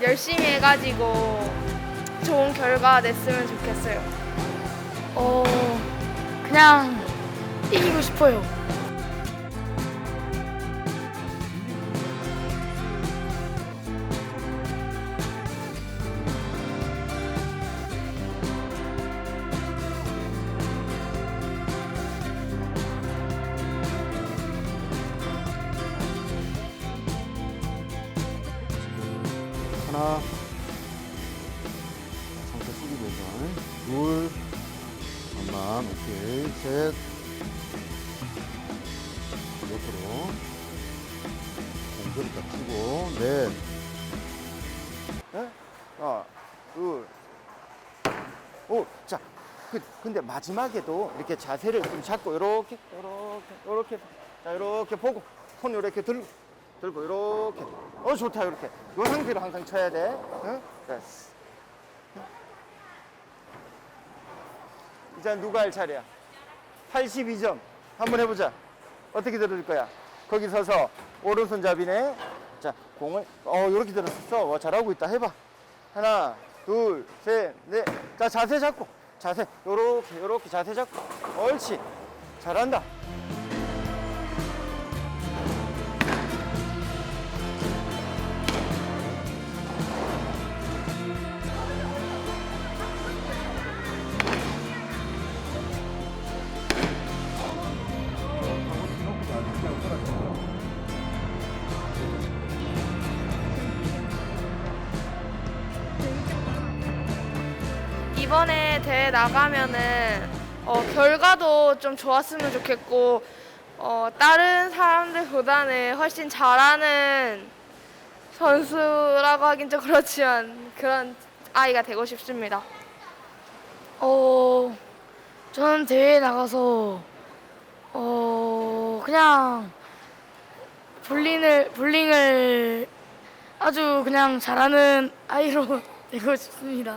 열심히 해가지고 좋은 결과 냈으면 좋겠어요. 어, 그냥 이기고 싶어요. 하나. 상체 숙이고 있어 둘. 잠만 오케이. 셋. 옆으로. 공교리 딱 치고 넷. 네? 하나 둘오자. 그, 근데 마지막에도 이렇게 자세를 좀 잡고 이렇게 이렇게 이렇게. 자 이렇게 보고 손 이렇게 들고 들고 이렇게. 어 좋다 이렇게. 이 상태로 항상 쳐야 돼. 응? 됐어. 이제 누가 할 차례야? 82점. 한번 해보자. 어떻게 들어줄 거야? 거기 서서 오른손잡이네. 자 공을 어 이렇게 들었어. 와, 잘하고 있다. 해봐. 하나 둘셋넷자 자세 잡고. 자세. 요렇게 요렇게 자세 잡고. 옳지. 잘한다 이번에 대회 나가면은 어, 결과도 좀 좋았으면 좋겠고 어, 다른 사람들보다는 훨씬 잘하는 선수라고 하긴 좀 그렇지만 그런 아이가 되고 싶습니다. 어, 저는 대회에 나가서 어, 그냥 볼링을 볼링을 아주 그냥 잘하는 아이로 되고 싶습니다.